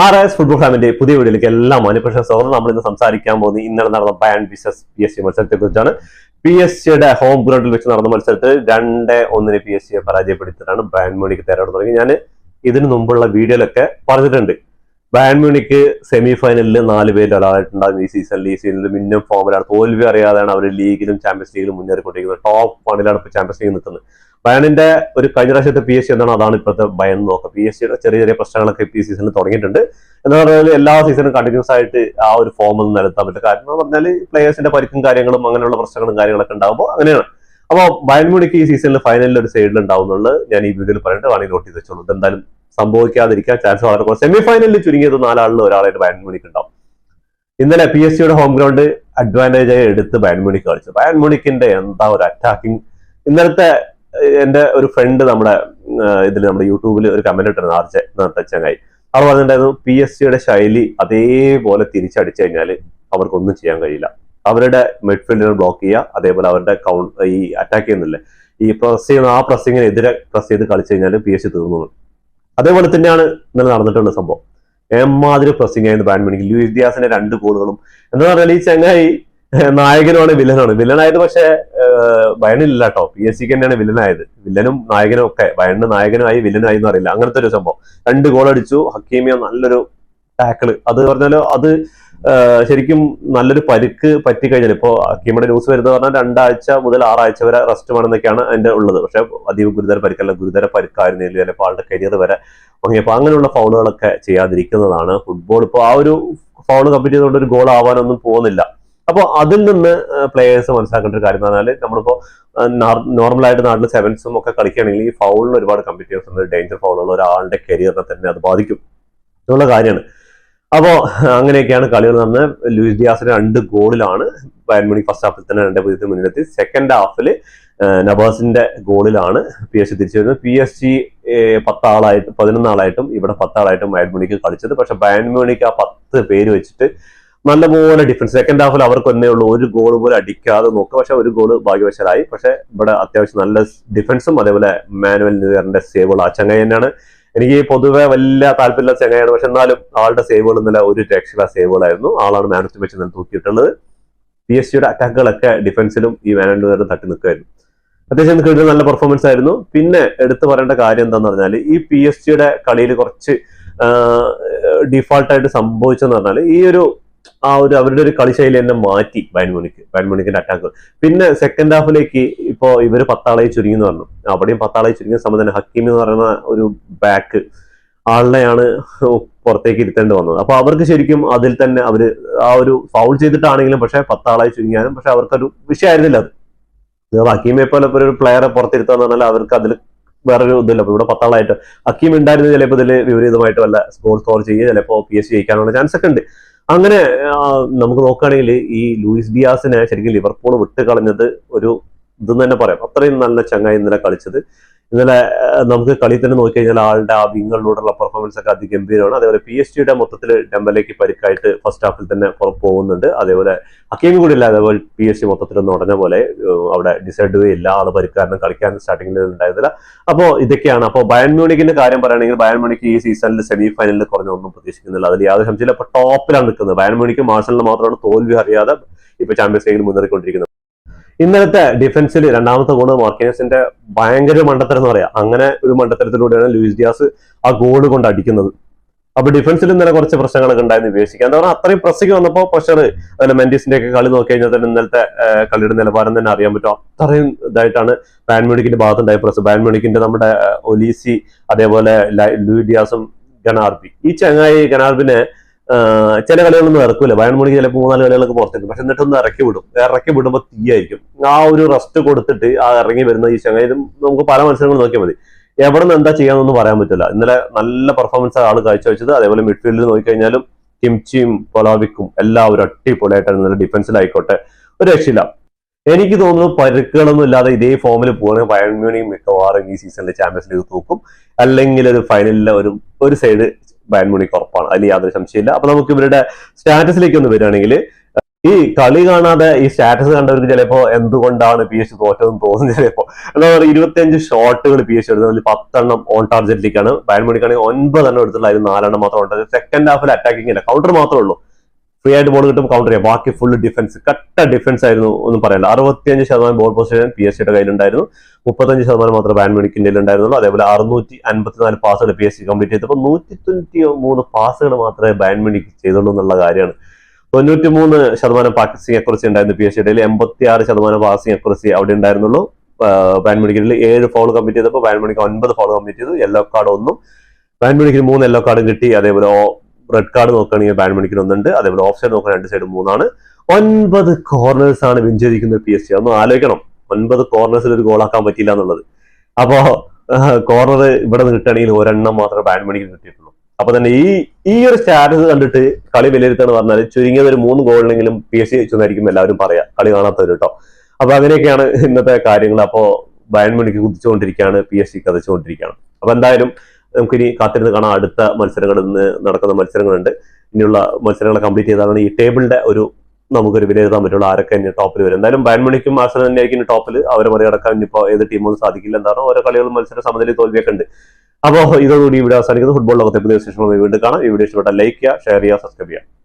R S football ഫാമിന്റെ പുതിയ വീഡിയോയിലേക്ക് എല്ലാ മാനുപ്രഷ സ്വാഗതം. നമ്മൾ ഇന്ന് സംസാരിക്കാൻ പോകുന്നത് ഇന്നലെ നടന്ന Bayern versus P S G മത്സരത്തെ കുറിച്ചാണ്. പി എസ് സിയുടെ ഹോം ഗ്രൗണ്ടിൽ വെച്ച് നടന്ന മത്സരത്തിൽ രണ്ട് ഒന്നിന് പി എസ് സിയെ പരാജയപ്പെടുത്തിയിട്ടാണ് ബയൺ മോണിക്ക് തേരാട് തുടങ്ങി ഞാൻ ഇതിനു മുമ്പുള്ള വീഡിയോയിലൊക്കെ പറഞ്ഞിട്ടുണ്ട്. ബയൺ മ്യൂണിക്ക് സെമി ഫൈനലിൽ നാല് പേര് ഒരാളായിട്ടുണ്ടാകും ഈ സീസണിൽ ഈ സീസണിൽ മിന്നും ഫോമിലാണ് തോൽവി അറിയാതെയാണ് അവർ ലീഗിലും ചാമ്പ്യൻസ് ലീഗിലും മുന്നേറിക്കൊണ്ടിരിക്കുന്നത് ടോപ്പ് വണിലാണ് ഇപ്പോൾ ചാമ്പ്യൻസ് ലീഗ് നിൽക്കുന്നത്. ബയണിന്റെ ഒരു കഴിഞ്ഞ പ്രാവശ്യത്തെ പി എസ് സി എന്താണ്? അതാണ് ഇപ്പോഴത്തെ ഭയം നോക്കുക പി എസ് സിയുടെ ചെറിയ ചെറിയ പ്രശ്നങ്ങളൊക്കെ ഈ സീസണിൽ തുടങ്ങിയിട്ടുണ്ട്. എന്ന് പറഞ്ഞാൽ എല്ലാ സീസണും കണ്ടിന്യൂസ് ആയിട്ട് ആ ഒരു ഫോം ഒന്നും നിലനിർത്താൻ പറ്റും കാരണം എന്ന് പറഞ്ഞാൽ പ്ലേയേഴ്സിന്റെ പരിക്കും കാര്യങ്ങളും അങ്ങനെയുള്ള പ്രശ്നങ്ങളും കാര്യങ്ങളൊക്കെ ഉണ്ടാകുമ്പോൾ അങ്ങനെയാണ്. അപ്പോൾ ബയൺ മ്യൂണിക്ക് ഈ സീസണിൽ ഫൈനലിൽ ഒരു സൈഡിൽ ഉണ്ടാവുന്നുള്ളത് ഞാൻ ഈ വീഡിയോയിൽ പറഞ്ഞിട്ട് വാണി നോട്ട് ചെയ്ത് വെച്ചോളൂ. ഇതെന്തായാലും സംഭവിക്കാതിരിക്കാൻ ചാൻസ് വളരെ കുറവ്. സെമി ഫൈനലിൽ ചുരുങ്ങിയത് നാലാളിൽ ഒരാളായിട്ട് ബയൺ മ്യൂണിക്ക് ഉണ്ടാവും. ഇന്നലെ പി എസ് സിയുടെ ഹോം ഗ്രൗണ്ട് അഡ്വാന്റേജ് ആയി എടുത്ത് ബയൺ മ്യൂണിക്ക് കളിച്ചു. ബയൺ മ്യൂണിക്കിന്റെ എന്താ ഒരു അറ്റാക്കിംഗ് ഇന്നലത്തെ എന്റെ ഒരു ഫ്രണ്ട് നമ്മുടെ ഇതിൽ നമ്മുടെ യൂട്യൂബിൽ ഒരു കമന്റ് ഇട്ടിരുന്നു ആർച്ച എന്നിട്ട് ചങ്ങായി അവർ പറഞ്ഞിട്ടുണ്ടായിരുന്നു പി എസ് സിയുടെ ശൈലി അതേപോലെ തിരിച്ചടിച്ചു കഴിഞ്ഞാൽ അവർക്കൊന്നും ചെയ്യാൻ കഴിയില്ല. അവരുടെ മിഡ്ഫീൽഡിനെ ബ്ലോക്ക് ചെയ്യുക അതേപോലെ അവരുടെ കൗണ്ട് ഈ അറ്റാക്ക് ചെയ്യുന്നില്ലേ? ഈ പ്രസ് ചെയ്യുന്ന ആ പ്രസ്സിങ്ങിനെതിരെ പ്രസ് ചെയ്ത് കളിച്ചു കഴിഞ്ഞാൽ പി എസ് സി തീർന്നു. അതേപോലെ തന്നെയാണ് ഇന്നലെ നടന്നിട്ടുള്ള സംഭവം. എമ്മാതിരി പ്രസിംഗ് ആയിരുന്നു ബാൻ മണിക്ക് ലൂയിസ് ദിയാസിന്റെ രണ്ട് ഗോളുകളും എന്ന് പറഞ്ഞാൽ ഈ ചങ്ങായി നായകനുമാണ് വില്ലനാണ്. വില്ലനായത് പക്ഷേ ബയണില്ല കേട്ടോ പി എസ് സിക്ക് തന്നെയാണ് വില്ലനായത്. വില്ലനും നായകനും ഒക്കെ. ബയണിന് നായകനുമായി വില്ലനായി എന്ന് അറിയില്ല. അങ്ങനത്തെ ഒരു സംഭവം. രണ്ട് ഗോൾ അടിച്ചു. ഹക്കീമിയ നല്ലൊരു ടാക്കിൾ അത് പറഞ്ഞാലോ അത് ശരിക്കും നല്ലൊരു പരിക്ക് പറ്റിക്കഴിഞ്ഞാൽ ഇപ്പോൾ അക്കീമയുടെ ന്യൂസ് വരുന്നത് പറഞ്ഞാൽ രണ്ടാഴ്ച മുതൽ ആറാഴ്ച വരെ റെസ്റ്റ് വേണമെന്നൊക്കെയാണ് അതിന്റെ ഉള്ളത്. പക്ഷെ അതീവ ഗുരുതര പരിക്കല്ല. ഗുരുതര പരിക്കായിരുന്നില്ല ചിലപ്പോൾ ആളുടെ കരിയർ വരെ തുടങ്ങിയപ്പോൾ അങ്ങനെയുള്ള ഫൗളുകളൊക്കെ ചെയ്യാതിരിക്കുന്നതാണ് ഫുട്ബോൾ ഇപ്പോൾ ആ ഒരു ഫൗൾ കമ്പനി ചെയ്തുകൊണ്ട് ഒരു ഗോൾ ആവാനൊന്നും പോകുന്നില്ല. അപ്പോൾ അതിൽ നിന്ന് പ്ലേയേഴ്സ് മനസ്സിലാക്കേണ്ട ഒരു കാര്യം എന്ന് പറഞ്ഞാൽ നമ്മളിപ്പോൾ നോർമലായിട്ട് നാട്ടിൽ സെവൻസും ഒക്കെ കളിക്കുകയാണെങ്കിൽ ഈ ഫൗളിന് ഒരുപാട് കമ്പറ്റീവ്സ് ഉണ്ട്. ഡേഞ്ചർ ഫൗളുകൾ ഒരാളുടെ കരിയറിനെ തന്നെ അത് ബാധിക്കും. എന്നുള്ള കാര്യമാണ്. അപ്പോൾ അങ്ങനെയൊക്കെയാണ് കളികൾ നടന്നത്. ലൂയിസ് ഡിയാസിന്റെ രണ്ട് ഗോളിലാണ് ബയൻമണി ഫസ്റ്റ് ഹാഫിൽ തന്നെ രണ്ട് പൂജ്യത്തിന് മുന്നിലെത്തി. സെക്കൻഡ് ഹാഫിൽ നബാസിന്റെ ഗോളിലാണ് പി എസ് സി തിരിച്ചു വരുന്നത്. പി എസ് സി പത്താളായിട്ട് പതിനൊന്നാളായിട്ടും ഇവിടെ പത്താളായിട്ടും ബയൻമണിക്ക് കളിച്ചത്. പക്ഷെ ബയൻമണിക്ക് ആ പത്ത് പേര് വെച്ചിട്ട് നല്ലപോലെ ഡിഫൻസ് സെക്കൻഡ് ഹാഫിൽ അവർക്ക് ഒന്നേ ഉള്ളൂ. ഒരു ഗോൾ പോലും അടിക്കാതെ നോക്കുക. പക്ഷെ ഒരു ഗോൾ ഭാഗ്യവശാലായി പക്ഷെ ഇവിടെ അത്യാവശ്യം നല്ല ഡിഫൻസും അതേപോലെ മാനുവൽ ന്യൂയറിന്റെ സേവുകൾ ആ തന്നെയാണ് എനിക്ക് പൊതുവെ വലിയ താല്പര്യമില്ല ചെങ്ങയാണ് പക്ഷെ എന്നാലും ആളുടെ സേവുകൾ ഇന്നലെ ഒരു രക്ഷയില്ല സേവുകളായിരുന്നു. ആളാണ് മാൻ ഓഫ് ദി മാച്ച് തൂക്കിയിട്ടുള്ളത്. പി എസ് സിയുടെ അറ്റാക്കുകളൊക്കെ ഡിഫൻസിലും ഈ മാൻ ഓഫ് ന്യൂയറും തട്ടി നിൽക്കുമായിരുന്നു. അത്യാവശ്യം കിട്ടുന്ന നല്ല പെർഫോമൻസ് ആയിരുന്നു. പിന്നെ എടുത്തു പറയേണ്ട കാര്യം എന്താന്ന് പറഞ്ഞാൽ ഈ പി എസ് സിയുടെ കളിയിൽ കുറച്ച് ഡിഫോൾട്ടായിട്ട് സംഭവിച്ചെന്ന് പറഞ്ഞാൽ ഈ ഒരു ആ ഒരു അവരുടെ ഒരു കളിശൈലി തന്നെ മാറ്റി ബാൻമോണിക്ക് ബാൻമോണിക്കിന്റെ അറ്റാക്ക് പിന്നെ സെക്കൻഡ് ഹാഫിലേക്ക് ഇപ്പോ ഇവർ പത്താളെ ചുരുങ്ങി എന്ന് പറഞ്ഞു. അവിടെയും പത്താളെ ചുരുങ്ങിയ സമയം തന്നെ ഹക്കീം എന്ന് പറയുന്ന ഒരു ബാക്ക് ആളിനെയാണ് പുറത്തേക്ക് ഇരുത്തേണ്ടി വന്നത്. അപ്പൊ അവർക്ക് ശരിക്കും അതിൽ തന്നെ അവർ ആ ഒരു ഫൗൾ ചെയ്തിട്ടാണെങ്കിലും പക്ഷെ പത്താളായി ചുരുങ്ങിയാലും പക്ഷെ അവർക്കൊരു വിഷയമായിരുന്നില്ല അത്. ഹക്കീമെ പോലെ ഒരു പ്ലെയറെ പുറത്തിരുത്താന്ന് പറഞ്ഞാൽ അവർക്ക് അതിൽ വേറൊരു ഇതില്ല ഇവിടെ പത്താളായിട്ട് ഹക്കീം ഉണ്ടായിരുന്നു ചിലപ്പോൾ ഇതിൽ വിപരീതമായിട്ട് വല്ല സ്കോർ സ്കോർ ചെയ്യുക ചിലപ്പോൾ പി എസ് ജയിക്കാനുള്ള ചാൻസ് ഒക്കെ ഉണ്ട്. അങ്ങനെ നമുക്ക് നോക്കുകയാണെങ്കിൽ ഈ ലൂയിസ് ഡിയാസിനെ ശരിക്കും ലിവർപൂൾ വിട്ട് കളഞ്ഞത് ഒരു ഇതെന്ന് തന്നെ പറയാം. അത്രയും നല്ല ചങ്ങായി ഇന്നലെ കളിച്ചത്. ഇന്നലെ നമുക്ക് കളി തന്നെ നോക്കിക്കഴിഞ്ഞാൽ ആളുടെ ആ വിങ്ങളിലൂടെയുള്ള പെർഫോമൻസ് ഒക്കെ അതിഗംഭീരമാണ്. അതേപോലെ പി എസ് ജിയുടെ മൊത്തത്തിൽ ഡെമ്പലേക്ക് പരിക്കായിട്ട് ഫസ്റ്റ് ഹാഫിൽ തന്നെ പോകുന്നുണ്ട്. അതേപോലെ ഹക്കീമി കൂടി ഇല്ല. അതേപോലെ പി എസ് ടി മൊത്തത്തിൽ ഒന്ന് ഉടഞ്ഞ പോലെ അവിടെ ഡിസൈഡ് ഇല്ല ആൾ പരിക്കാരനും കളിക്കാൻ സ്റ്റാർട്ടിങ്ങിൽ ഉണ്ടായിരുന്നില്ല. അപ്പോൾ ഇതൊക്കെയാണ്. അപ്പോൾ ബയൺ മ്യൂണിക്കിന്റെ കാര്യം പറയുകയാണെങ്കിൽ ബയൺ മ്യൂണിക്ക് ഈ സീസണിൽ സെമി ഫൈനലിൽ കുറഞ്ഞ ഒന്നും പ്രതീക്ഷിക്കുന്നില്ല. അതിൽ യാതൊരു സംശയമില്ല ഇപ്പൊ ടോപ്പിലാണ് നിൽക്കുന്നത്. ബയൺ മ്യൂണിക്ക് മാർഷലിന് മാത്രമാണ് തോൽവി അറിയാതെ ഇപ്പൊ ചാമ്പ്യൻസ് ലീഗിൽ മുന്നേറിക്കൊണ്ടിരിക്കുന്നത്. ഇന്നലത്തെ ഡിഫൻസിൽ രണ്ടാമത്തെ ഗോൾ മാർക്കിനസിന്റെ ഭയങ്കര മണ്ടത്തരം എന്ന് പറയാം. അങ്ങനെ ഒരു മണ്ടത്തരത്തിലൂടെയാണ് ലൂയിസ് ഡിയാസ് ആ ഗോൾ കൊണ്ട് അടിക്കുന്നത്. അപ്പൊ ഡിഫൻസിൽ ഇന്നലെ കുറച്ച് പ്രശ്നങ്ങളൊക്കെ ഉണ്ടായിരുന്നു ഉപേക്ഷിക്കുക എന്താ പറഞ്ഞാൽ അത്രയും പ്രസ്സിക്ക് വന്നപ്പോൾ പ്രഷർ അതിലെ മെന്റീസിന്റെ ഒക്കെ കളി നോക്കി കഴിഞ്ഞാൽ തന്നെ ഇന്നലത്തെ കളിയുടെ നിലവാരം തന്നെ അറിയാൻ പറ്റും. അത്രയും ഇതായിട്ടാണ് ബാൻമ്യൂണിക്കിന്റെ ഭാഗത്തുണ്ടായ പ്രസ് ബാൻമ്യൂണിക്കിന്റെ നമ്മുടെ ഒലീസി അതേപോലെ ലൂയിസ് ലൂയി ഡിയാസും ഗനാർബി ഈ ചങ്ങായി ഗനാർബിനെ ആ, ചില കളികളൊന്നും ഇറക്കൂല ബയൺ മണിക്ക് ചിലപ്പോൾ മൂന്നാൽ കളികളൊക്കെ പുറത്തേക്കും പക്ഷെ എന്നിട്ടൊന്ന് ഇറക്കി വിടും. ഇറക്കി വിടുമ്പോൾ തീയായിരിക്കും. ആ ഒരു റെസ്റ്റ് കൊടുത്തിട്ട് ആ ഇറങ്ങി വരുന്ന ഈ ചങ്ങായും നമുക്ക് പല മത്സരങ്ങളും നോക്കിയാൽ മതി. എവിടെ നിന്ന് എന്താ ചെയ്യാന്നൊന്നും പറയാൻ പറ്റില്ല ഇന്നലെ നല്ല പെർഫോമൻസ് ആൾ കാഴ്ചവെച്ചത്. അതേപോലെ മിഡ്ഫീൽഡിൽ നോക്കിക്കഴിഞ്ഞാലും കിംച്ചിയും പൊലാവിക്കും എല്ലാവരും അടിപൊളിയായിട്ടാണ് ഇന്നലെ ഡിഫൻസിലായിക്കോട്ടെ ഒരു രക്ഷയില്ല. എനിക്ക് തോന്നുന്നു പരുക്കുകളൊന്നും ഇല്ലാതെ ഇതേ ഫോമിൽ പോകുന്ന ബയൺ മ്യൂണിയും മിക്കവാറും ഈ സീസണിൽ ചാമ്പ്യൻസ് ലീഗ് തൂക്കും. അല്ലെങ്കിൽ ഒരു ഫൈനലിലെ ഒരു ഒരു സൈഡ് ബയൺ മുണിക്ക് ഉറപ്പാണ്. അതിൽ യാതൊരു സംശയമില്ല അപ്പൊ നമുക്ക് ഇവരുടെ സ്റ്റാറ്റസിലേക്ക് ഒന്ന് വരികയാണെങ്കിൽ ഈ കളി കാണാതെ ഈ സ്റ്റാറ്റസ് കണ്ടവർക്ക് ചിലപ്പോ എന്തുകൊണ്ടാണ് പി എസ് തോറ്റതെന്ന് തോന്നുന്നു ചിലപ്പോ. എന്താ പറയുക ഇരുപത്തിയഞ്ച് ഷോട്ടുകൾ പി എസ് എടുത്തത് പത്തെണ്ണം ഓൺ ടാർജറ്റിലേക്കാണ് ബയൺ മണിക്കാണെങ്കിൽ ഒൻപതെണ്ണം എടുത്തിട്ടുള്ള അതിൽ നാലെണ്ണം മാത്രം ഓൺ ടാർജറ്റ് സെക്കൻഡ് ഹാഫിൽ അറ്റാക്കിംഗ് ഇല്ല. കൗണ്ടർ മാത്രമേ ഉള്ളൂ. ഫ്രീ ആയിട്ട് ബോൾ കിട്ടും കൗണ്ടർ ചെയ്യാം. ബാക്കി ഫുൾ ഡിഫൻസ് കട്ട ഡിഫൻസ് ആയിരുന്നു ഒന്നും പറയാനില്ല അറുപത്തിയഞ്ച് ശതമാനം ബോൾ പൊസിഷൻ പി എസ് സിയുടെ കയ്യിലുണ്ടായിരുന്നു. മുപ്പത്തഞ്ച് ശതമാനം മാത്രമേ ബാൻ മെഡിക്കിന്റെ ഉണ്ടായിരുന്നുള്ളൂ അതേപോലെ അറുന്നൂറ്റി അൻപത്തിനാല് പാസുകൾ പി എസ് സി കംപ്ലീറ്റ് ചെയ്തപ്പോൾ നൂറ്റി തൊണ്ണൂറ്റി മൂന്ന് പാസുകൾ മാത്രമേ ബാൻ മെഡിക്ക് ചെയ്തുള്ളൂ എന്നുള്ള കാര്യമാണ്. തൊണ്ണൂറ്റി മൂന്ന് ശതമാനം പാസിംഗ് അക്രസി ഉണ്ടായിരുന്നു പി എസ് സിയുടെ എൺപത്തി ആറ് ശതമാനം പാസിംഗ് അക്രസി അവിടെ ഉണ്ടായിരുന്നുള്ളൂ. ബാൻ മെഡിക്കലിൽ ഏഴ് ഫോൾ കംപ്ലീറ്റ് ചെയ്തപ്പോൾ ബാൻ മെഡിക്കൽ ഒൻപത് ഫോൾ കംപ്ലീറ്റ് ചെയ്തു. യെല്ലോ കാർഡ് ഒന്നും. ബാൻ മെഡിക്കൽ മൂന്ന് യെല്ലോ കാർഡും കിട്ടി. അതേപോലെ റെഡ് കാർഡ് നോക്കുകയാണെങ്കിൽ ബാൻ മെഡിക്കൽ ഒന്നുണ്ട്. അതേപോലെ ഓഫ് സൈഡ് നോക്കുക രണ്ട് സൈഡ് മൂന്നാണ്. ഒൻപത് കോർണേഴ്സ് ആണ് വിൻ ചെയ്തിരിക്കുന്നത് പി എസ് സി ഒന്ന് ആലോചിക്കണം. ഒൻപത് കോർണേഴ്സിൽ ഒരു ഗോളാക്കാൻ പറ്റില്ല എന്നുള്ളത്. അപ്പോ കോർണർ ഇവിടെ കിട്ടുകയാണെങ്കിൽ ഒരെണ്ണം മാത്രമേ ബാൻ മണിക്ക് കിട്ടിയിട്ടുള്ളൂ. അപ്പൊ തന്നെ ഈ ഈ ഒരു സ്റ്റാറ്റസ് കണ്ടിട്ട് കളി വിലയിരുത്താന്ന് പറഞ്ഞാൽ ചുരുങ്ങിയത് ഒരു മൂന്ന് ഗോളിനെങ്കിലും പി എസ് സി വെച്ചെന്നായിരിക്കും എല്ലാവരും പറയാ. കളി കാണാത്തവർ കേട്ടോ. അപ്പൊ അങ്ങനെയൊക്കെയാണ് ഇന്നത്തെ കാര്യങ്ങൾ. അപ്പോ ബാൻ മണിക്ക് കുതിച്ചുകൊണ്ടിരിക്കുകയാണ് പി എസ് സി കഥച്ചുകൊണ്ടിരിക്കുകയാണ് അപ്പൊ എന്തായാലും നമുക്കിനി കാത്തിരുന്ന് കാണാം. അടുത്ത മത്സരങ്ങളിൽ നിന്ന് നടക്കുന്ന മത്സരങ്ങളുണ്ട്. ഇനിയുള്ള മത്സരങ്ങൾ കംപ്ലീറ്റ് ചെയ്താണ് ഈ ടേബിളിന്റെ ഒരു നമുക്കൊരു വിലയിരുത്താൻ പറ്റുള്ളൂ ആരൊക്കെ ഇനി ടോപ്പിൽ വരും. എന്തായാലും ബാൻമണിക്കും ആർസണൽ തന്നെയായിരിക്കും ടോപ്പിൽ അവരെ മറികടക്കാൻ ഇനിയിപ്പോൾ ഏത് ടീമൊന്നും സാധിക്കില്ല എന്താണ് ഓരോ കളികളും മത്സര സമനില തോൽവിയൊക്കെ ഉണ്ട്. അപ്പോൾ ഇതോടുകൂടി ഇവിടെ അവസാനിക്കുന്നത് ഫുട്ബോൾ ലോകത്തെ പുതിയ വിശേഷങ്ങൾ വീണ്ടും കാണാം. ഈ വീഡിയോ ഇഷ്ടപ്പെട്ട ലൈക്ക് ചെയ്യുക ഷെയർ ചെയ്യുക സബ്സ്ക്രൈബ് ചെയ്യുക.